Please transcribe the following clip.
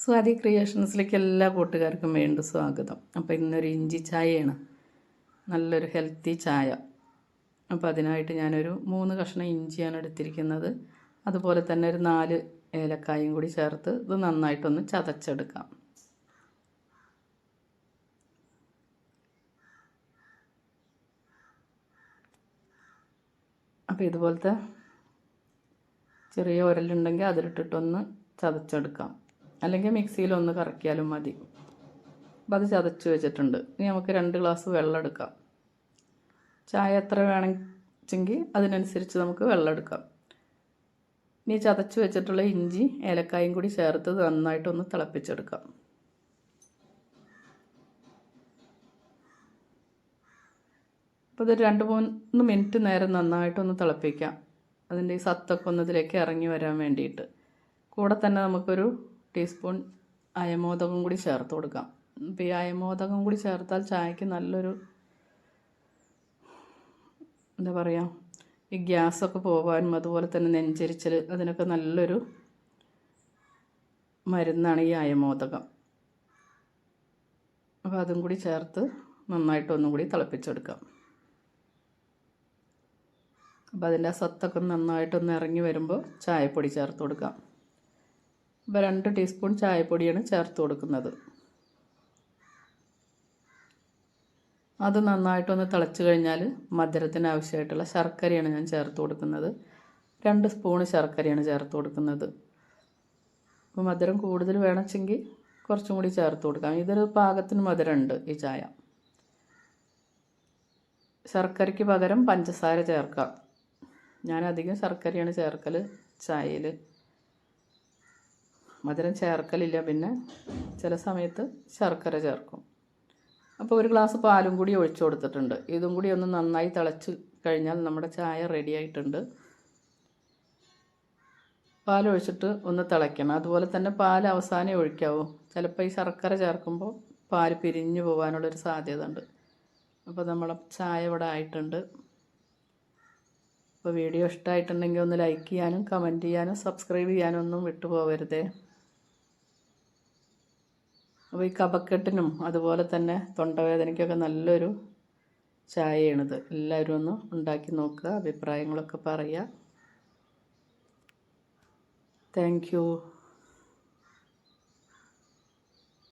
സ്വാതി ക്രിയേഷൻസിലേക്ക് എല്ലാ കൂട്ടുകാർക്കും വേണ്ട സ്വാഗതം. അപ്പോൾ ഇന്നൊരു ഇഞ്ചി ചായയാണ്. നല്ലൊരു ഹെൽത്തി ചായ. അപ്പോൾ അതിനായിട്ട് ഞാനൊരു മൂന്ന് കഷ്ണം ഇഞ്ചിയാണ് എടുത്തിരിക്കുന്നത്. അതുപോലെ തന്നെ ഒരു നാല് ഏലക്കായും കൂടി ചേർത്ത് ഇത് നന്നായിട്ടൊന്ന് ചതച്ചെടുക്കാം. അപ്പോൾ ഇതുപോലത്തെ ചെറിയ ഉരലുണ്ടെങ്കിൽ അതിലിട്ടിട്ടൊന്ന് ചതച്ചെടുക്കാം. അല്ലെങ്കിൽ മിക്സിയിൽ ഒന്ന് കറക്കിയാലും മതി. അപ്പം അത് ചതച്ച് വെച്ചിട്ടുണ്ട്. ഇനി നമുക്ക് രണ്ട് ഗ്ലാസ് വെള്ളം എടുക്കാം. ചായ എത്ര വേണമെങ്കിൽ അതിനനുസരിച്ച് നമുക്ക് വെള്ളം എടുക്കാം. ഇനി ചതച്ച് വെച്ചിട്ടുള്ള ഇഞ്ചി ഏലക്കായും കൂടി ചേർത്ത് നന്നായിട്ടൊന്ന് തിളപ്പിച്ചെടുക്കാം. അപ്പോൾ ഇത് രണ്ട് മൂന്ന് മിനിറ്റ് നേരം നന്നായിട്ടൊന്ന് തിളപ്പിക്കാം. അതിന്റെ ഈ സത്തൊക്കെ ഒന്ന് ഇതിലേക്ക് ഇറങ്ങി വരാൻ വേണ്ടിയിട്ട്. കൂടെ തന്നെ നമുക്കൊരു ടീസ്പൂൺ അയമോദകം കൂടി ചേർത്ത് കൊടുക്കാം. അപ്പം ഈ അയമോദകം കൂടി ചേർത്താൽ ചായക്ക് നല്ലൊരു എന്താ പറയുക ഈ ഗ്യാസൊക്കെ പോകാനും അതുപോലെ തന്നെ നെഞ്ചരിച്ചൽ അതിനൊക്കെ നല്ലൊരു മരുന്നാണ് ഈ അയമോദകം. അപ്പോൾ അതും കൂടി ചേർത്ത് നന്നായിട്ട് ഒന്നും കൂടി തിളപ്പിച്ചെടുക്കാം. അപ്പോൾ അതിന്റെ ആ സത്തൊക്കെ നന്നായിട്ടൊന്ന് ഇറങ്ങി വരുമ്പോൾ ചായപ്പൊടി ചേർത്ത് കൊടുക്കാം. രണ്ട് ടീസ്പൂൺ ചായപ്പൊടിയാണ് ചേർത്ത് കൊടുക്കുന്നത്. അത് നന്നായിട്ടൊന്ന് തിളച്ച് കഴിഞ്ഞാൽ മധുരത്തിന് ആവശ്യമായിട്ടുള്ള ശർക്കരയാണ് ഞാൻ ചേർത്ത് കൊടുക്കുന്നത്. രണ്ട് സ്പൂണ് ശർക്കരയാണ് ചേർത്ത് കൊടുക്കുന്നത്. അപ്പോൾ മധുരം കൂടുതൽ വേണമെങ്കിൽ കുറച്ചും കൂടി ചേർത്ത് കൊടുക്കാം. ഇതൊരു പാകത്തിന് മധുരമുണ്ട് ഈ ചായ. ശർക്കരയ്ക്ക് പകരം പഞ്ചസാര ചേർക്കാം. ഞാൻ അധികം ശർക്കരയാണ് ചേർക്കൽ ചായയിൽ മധുരം ചേർക്കലില്ല. പിന്നെ ചില സമയത്ത് ശർക്കര ചേർക്കും. അപ്പോൾ ഒരു ഗ്ലാസ് പാലും കൂടി ഒഴിച്ചു കൊടുത്തിട്ടുണ്ട്. ഇതും കൂടി ഒന്ന് നന്നായി തിളച്ച് കഴിഞ്ഞാൽ നമ്മുടെ ചായ റെഡി ആയിട്ടുണ്ട്. പാൽ ഒഴിച്ചിട്ട് ഒന്ന് തിളയ്ക്കണം. അതുപോലെ തന്നെ പാൽ അവസാനം ഒഴിക്കാവൂ. ചിലപ്പോൾ ഈ ശർക്കര ചേർക്കുമ്പോൾ പാൽ പിരിഞ്ഞു പോകാനുള്ളൊരു സാധ്യത ഉണ്ട്. അപ്പോൾ നമ്മളെ ചായ ഇവിടെ ആയിട്ടുണ്ട്. അപ്പോൾ വീഡിയോ ഇഷ്ടമായിട്ടുണ്ടെങ്കിൽ ഒന്ന് ലൈക്ക് ചെയ്യാനും കമന്റ് ചെയ്യാനും സബ്സ്ക്രൈബ് ചെയ്യാനും ഒന്നും വിട്ടുപോകരുതേ. അപ്പോൾ ഈ കഫക്കെട്ടിനും അതുപോലെ തന്നെ തൊണ്ടവേദനയ്ക്കൊക്കെ നല്ലൊരു ചായയാണിത്. എല്ലാവരും ഒന്ന് ഉണ്ടാക്കി നോക്കുക അഭിപ്രായങ്ങളൊക്കെ പറയുക. താങ്ക്